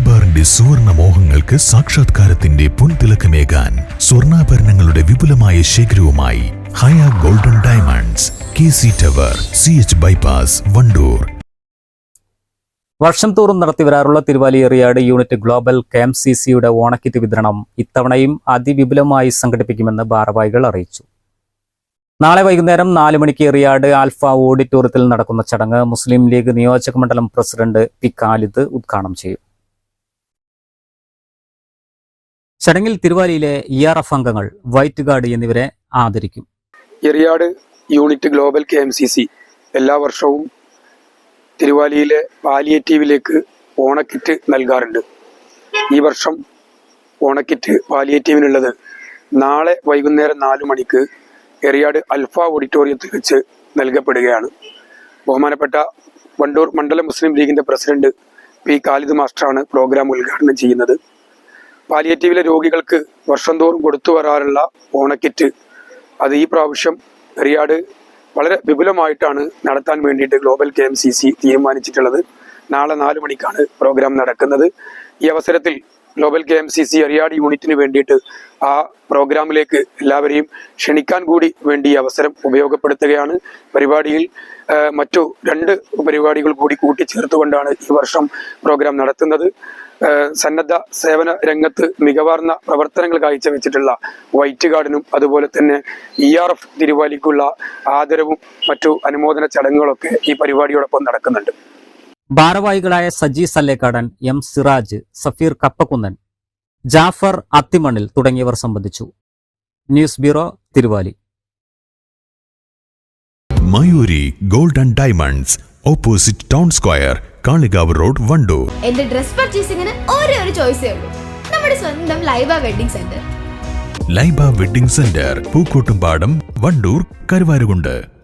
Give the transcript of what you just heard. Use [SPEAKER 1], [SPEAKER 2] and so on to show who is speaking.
[SPEAKER 1] സുവർണ മോഹങ്ങൾക്ക് സാക്ഷാത്കാരത്തിന്റെ പൊൻതിളക്കമേകാൻ സ്വർണാഭരണങ്ങളുടെ വിപുലമായ ശേഖരവുമായി Haya golden diamonds K C tower C H bypass Wandoor.
[SPEAKER 2] വർഷം തോറും നടത്തിവരാറുള്ള Thiruvali Eriyad unit global K C സിയുടെ ഓണക്കിറ്റ് വിതരണം ഇത്തവണയും അതിവിപുലമായി സംഘടിപ്പിക്കുമെന്ന് ഭാരവാഹികൾ അറിയിച്ചു. നാളെ വൈകുന്നേരം നാല് മണിക്ക് എറിയാട് ആൽഫ ഓഡിറ്റോറിയത്തിൽ നടക്കുന്ന ചടങ്ങ് മുസ്ലിം ലീഗ് നിയോജക മണ്ഡലം പ്രസിഡന്റ് പി. ഖാലിദ് ഉദ്ഘാടനം ചെയ്യും. ചടങ്ങിൽ തിരുവാലിയിലെ ഇ ആർ എഫ് അംഗങ്ങൾ വൈറ്റ് ഗാർഡ് എന്നിവരെ ആദരിക്കും.
[SPEAKER 3] Eriyad unit global K M C C എല്ലാ വർഷവും തിരുവാലിയിലെ പാലിയേറ്റീവിലേക്ക് ഓണക്കിറ്റ് നൽകാറുണ്ട്. ഈ വർഷം ഓണക്കിറ്റ് പാലിയേറ്റീവിനുള്ളത് നാളെ വൈകുന്നേരം നാലു മണിക്ക് എറിയാട് അൽഫ ഓഡിറ്റോറിയത്തിൽ വെച്ച് നൽകപ്പെടുകയാണ്. ബഹുമാനപ്പെട്ട വണ്ടൂർ മണ്ഡലം മുസ്ലിം ലീഗിന്റെ പ്രസിഡന്റ് പി. ഖാലിദ് മാസ്റ്ററാണ് പ്രോഗ്രാം ഉദ്ഘാടനം ചെയ്യുന്നത്. പാലിയേറ്റീവിലെ രോഗികൾക്ക് വർഷം തോറും കൊടുത്തു വരാറുള്ള ഓണക്കിറ്റ്. അത് ഈ പ്രാവശ്യം റിയാഡ് വളരെ വിപുലമായിട്ടാണ് നടത്താൻ വേണ്ടിയിട്ട് global K M C C തീരുമാനിച്ചിട്ടുള്ളത്. നാളെ നാല് മണിക്കാണ് പ്രോഗ്രാം നടക്കുന്നത്. ഈ അവസരത്തിൽ global K M C C Ariyad യൂണിറ്റിന് വേണ്ടിയിട്ട് ആ പ്രോഗ്രാമിലേക്ക് എല്ലാവരെയും ക്ഷണിക്കാൻ കൂടി വേണ്ടി അവസരം ഉപയോഗപ്പെടുത്തുകയാണ്. പരിപാടിയിൽ മറ്റു രണ്ട് പരിപാടികൾ കൂടി കൂട്ടിച്ചേർത്തുകൊണ്ടാണ് ഈ വർഷം പ്രോഗ്രാം നടത്തുന്നത്. സന്നദ്ധ സേവന രംഗത്ത് മികവാർന്ന പ്രവർത്തനങ്ങൾ കാഴ്ചവെച്ചിട്ടുള്ള വൈറ്റ് ഗാർഡിനും അതുപോലെ തന്നെ ഇ ആർ എഫ് തിരുവാലിക്കുള്ള ആദരവും മറ്റു അനുമോദന ചടങ്ങുകളൊക്കെ ഈ പരിപാടിയോടൊപ്പം നടക്കുന്നുണ്ട്.
[SPEAKER 2] ഭാരവാഹികളായ സജി സല്ലേക്കാടൻ എം സിറാജ് സഫീർ കപ്പക്കുന്നൻ ജാഫർ അത്തിമണിൽ തുടങ്ങിയവർ സംബന്ധിച്ചു. News bureau Thiruvali.
[SPEAKER 1] Mayuri golden diamonds opposite town square Kalikavu road Wandoor.
[SPEAKER 4] എന്റെ ഡ്രസ് പർച്ചേസിംഗിന് ഒരേ ഒരു ചോയ്സേ ഉള്ളൂ. നമ്മുടെ സ്വന്തം Laiba wedding centre.
[SPEAKER 1] Laiba wedding centre Pookkottumpadam Wandoor Karuvarakundu.